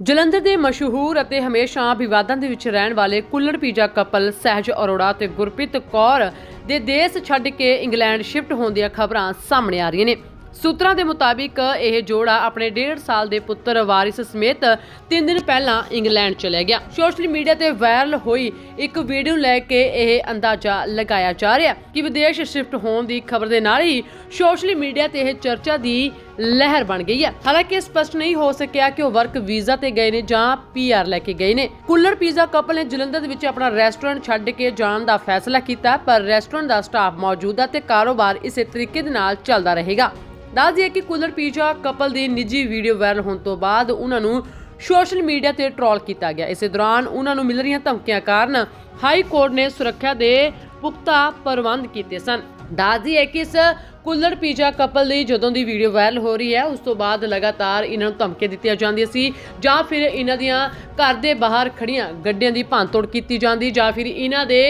ਜਲੰਧਰ ਦੇ ਮਸ਼ਹੂਰ ਅਤੇ ਹਮੇਸ਼ਾ ਵਿਵਾਦਾਂ ਦੇ ਵਿੱਚ ਰਹਿਣ ਵਾਲੇ ਕੁੱਲੜ ਪੀਜਾ ਕਪਲ ਸਹਿਜ ਅਰੋੜਾ ਤੇ ਗੁਰਪ੍ਰੀਤ ਕੌਰ ਦੇ ਦੇਸ਼ ਛੱਡ ਕੇ ਇੰਗਲੈਂਡ ਸ਼ਿਫਟ ਹੋਣ ਦੀਆਂ ਖਬਰਾਂ ਸਾਹਮਣੇ ਆ ਰਹੀਆਂ ਨੇ। ਸੂਤਰਾਂ ਦੇ ਮੁਤਾਬਿਕ ਇਹ ਜੋੜਾ ਆਪਣੇ 1.5 ਸਾਲ ਦੇ ਪੁੱਤਰ ਵਾਰਿਸ ਸਮੇਤ 3 ਦਿਨ ਪਹਿਲਾਂ ਇੰਗਲੈਂਡ ਚਲੇ ਗਿਆ। ਸੋਸ਼ਲ ਮੀਡੀਆ ਤੇ ਵਾਇਰਲ ਹੋਈ ਇੱਕ ਵੀਡੀਓ ਲੈ ਕੇ ਇਹ ਅੰਦਾਜ਼ਾ ਲਗਾਇਆ ਜਾ ਰਿਹਾ ਕਿ ਵਿਦੇਸ਼ ਸ਼ਿਫਟ ਹੋਣ ਦੀ ਖਬਰ ਦੇ ਨਾਲ ਹੀ ਸੋਸ਼ਲ ਮੀਡੀਆ ਤੇ ਇਹ ਚਰਚਾ ਦੀ ਲਹਿਰ ਬਣ ਗਈ ਹੈ। ਹਾਲਾਂਕਿ ਸਪਸ਼ਟ ਨਹੀਂ ਹੋ ਸਕਿਆ ਕਿ ਉਹ ਵਰਕ ਵੀਜ਼ਾ ਤੇ ਗਏ ਨੇ ਜਾਂ ਪੀਆਰ ਲੈ ਕੇ ਗਏ ਨੇ। ਕੁੱਲਰ ਪੀਜ਼ਾ ਕਪਲ ਨੇ ਜਲੰਧਰ ਦੇ ਵਿੱਚ ਆਪਣਾ ਰੈਸਟੋਰੈਂਟ ਛੱਡ ਕੇ ਜਾਣ ਦਾ ਫੈਸਲਾ ਕੀਤਾ, ਪਰ ਰੈਸਟੋਰੈਂਟ ਦਾ ਸਟਾਫ ਮੌਜੂਦ ਹੈ ਤੇ ਕਾਰੋਬਾਰ ਇਸੇ ਤਰੀਕੇ ਦੇ ਨਾਲ ਚੱਲਦਾ ਰਹੇਗਾ। ਦੱਸ ਦਈਏ ਕਿ ਕੁੱਲਰ ਪੀਜ਼ਾ ਕਪਲ ਦੀ ਨਿੱਜੀ ਵੀਡੀਓ ਵਾਇਰਲ ਹੋਣ ਤੋਂ ਬਾਅਦ ਉਹਨਾਂ ਨੂੰ ਸੋਸ਼ਲ ਮੀਡੀਆ ਤੇ ਟ੍ਰੋਲ ਕੀਤਾ ਗਿਆ। ਇਸੇ ਦੌਰਾਨ ਉਹਨਾਂ ਨੂੰ ਮਿਲ ਰਹੀਆਂ ਧਮਕੀਆਂ ਕਾਰਨ ਹਾਈ ਕੋਰਟ ਨੇ ਸੁਰੱਖਿਆ ਦੇ ਪੁਖਤਾ ਪ੍ਰਬੰਧ ਕੀਤੇ ਸਨ। ਦੱਸ ਹੈ ਕਿ ਇਸ ਕੁੱਲਰ ਪੀਜ਼ਾ ਕਪਲ ਦੀ ਜਦੋਂ ਦੀ ਵੀਡੀਓ ਵਾਇਰਲ ਹੋ ਰਹੀ ਹੈ ਉਸ ਤੋਂ ਬਾਅਦ ਲਗਾਤਾਰ ਇਹਨਾਂ ਨੂੰ ਧਮਕੀਆਂ ਦਿੱਤੀਆਂ ਜਾਂਦੀਆਂ ਸੀ ਜਾਂ ਫਿਰ ਇਹਨਾਂ ਦੀਆਂ ਘਰ ਦੇ ਬਾਹਰ ਖੜੀਆਂ ਗੱਡੀਆਂ ਦੀ ਭੰਨਤੋੜ ਕੀਤੀ ਜਾਂਦੀ ਜਾਂ ਫਿਰ ਇਹਨਾਂ ਦੇ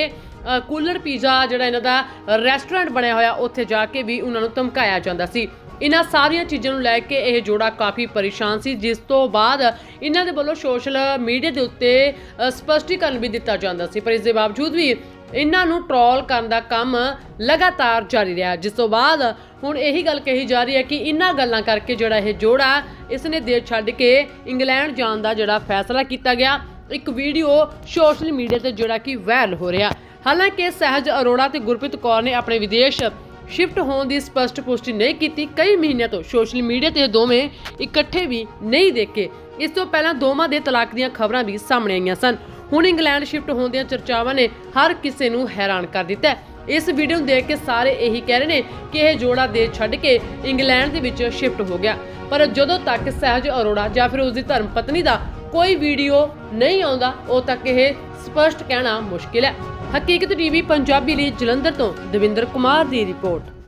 ਕੂਲਰ ਪੀਜ਼ਾ ਜਿਹੜਾ ਇਹਨਾਂ ਦਾ ਰੈਸਟੋਰੈਂਟ ਬਣਿਆ ਹੋਇਆ ਉੱਥੇ ਜਾ ਕੇ ਵੀ ਉਹਨਾਂ ਨੂੰ ਧਮਕਾਇਆ ਜਾਂਦਾ ਸੀ। ਇਹਨਾਂ ਸਾਰੀਆਂ ਚੀਜ਼ਾਂ ਨੂੰ ਲੈ ਕੇ ਇਹ ਜੋੜਾ ਕਾਫੀ ਪਰੇਸ਼ਾਨ ਸੀ ਜਿਸ ਤੋਂ ਬਾਅਦ ਇਹਨਾਂ ਦੇ ਵੱਲੋਂ ਸੋਸ਼ਲ ਮੀਡੀਆ ਦੇ ਉੱਤੇ ਅ, ਸਪਸ਼ਟੀਕਰਨ ਵੀ ਦਿੱਤਾ ਜਾਂਦਾ ਸੀ। ਪਰ ਇਸ ਦੇ ਬਾਵਜੂਦ ਵੀ ਇਹਨਾਂ ਨੂੰ ਟ੍ਰੋਲ ਕਰਨ ਦਾ ਕੰਮ ਲਗਾਤਾਰ ਜਾਰੀ ਰਿਹਾ। ਜਿਸ ਤੋਂ ਬਾਅਦ ਹੁਣ ਇਹੀ ਗੱਲ ਕਹੀ ਜਾ ਰਹੀ ਹੈ ਕਿ ਇਹਨਾਂ ਗੱਲਾਂ ਕਰਕੇ ਜਿਹੜਾ ਇਹ ਜੋੜਾ ਇਸ ਨੇ ਦੇਸ਼ ਛੱਡ ਕੇ ਇੰਗਲੈਂਡ ਜਾਣ ਦਾ ਜਿਹੜਾ ਫੈਸਲਾ ਕੀਤਾ ਗਿਆ। ਇੱਕ ਵੀਡੀਓ ਸੋਸ਼ਲ ਮੀਡੀਆ ਤੇ ਜਿਹੜਾ ਕਿ ਵਾਇਰਲ ਹੋ ਰਿਹਾ। ਹਾਲਾਂਕਿ ਸਹਿਜ ਅਰੋੜਾ ਤੇ ਗੁਰਪ੍ਰੀਤ ਕੌਰ ਨੇ ਆਪਣੇ ਵਿਦੇਸ਼ ਸ਼ਿਫਟ ਹੋਣ ਦੀ ਸਪਸ਼ਟ ਪੁਸ਼ਟੀ ਨਹੀਂ ਕੀਤੀ। ਕਈ ਮਹੀਨਿਆਂ ਤੋਂ ਸੋਸ਼ਲ ਮੀਡੀਆ ਤੇ ਦੋਵੇਂ ਇਕੱਠੇ ਵੀ ਨਹੀਂ ਦੇਖੇ। ਇਸ ਤੋਂ ਪਹਿਲਾਂ ਦੋਵਾਂ ਦੇ ਤਲਾਕ ਦੀਆਂ ਖਬਰਾਂ ਵੀ ਸਾਹਮਣੇ ਆਈਆਂ ਸਨ। ਹੁਣ ਇੰਗਲੈਂਡ ਸ਼ਿਫਟ ਹੋਣ ਦੀਆਂ ਚਰਚਾਵਾਂ ਨੇ ਹਰ ਕਿਸੇ ਨੂੰ ਹੈਰਾਨ ਕਰ ਦਿੱਤਾ ਇਸ ਵੀਡੀਓ ਨੂੰ ਦੇਖ ਕੇ ਸਾਰੇ ਇਹੀ ਕਹਿ ਰਹੇ ਨੇ ਕਿ ਇਹ ਜੋੜਾ ਦੇ ਛੱਡ ਕੇ ਇੰਗਲੈਂਡ ਦੇ ਵਿੱਚ ਸ਼ਿਫਟ ਹੋ ਗਿਆ। ਪਰ ਜਦੋਂ ਤੱਕ ਸਹਿਜ ਅਰੋੜਾ ਜਾਂ ਫਿਰ ਉਸ ਦੀ ਧਰਮ ਪਤਨੀ ਦਾ ਕੋਈ ਵੀਡੀਓ ਨਹੀਂ ਆਉਂਦਾ, ਉਹ ਤੱਕ ਇਹ ਸਪਸ਼ਟ ਕਹਿਣਾ ਮੁਸ਼ਕਿਲ ਹੈ। ਹਕੀਕਤ ਟੀਵੀ ਪੰਜਾਬੀ ਲਈ ਜਲੰਧਰ ਤੋਂ ਦਵਿੰਦਰ ਕੁਮਾਰ ਦੀ ਰਿਪੋਰਟ।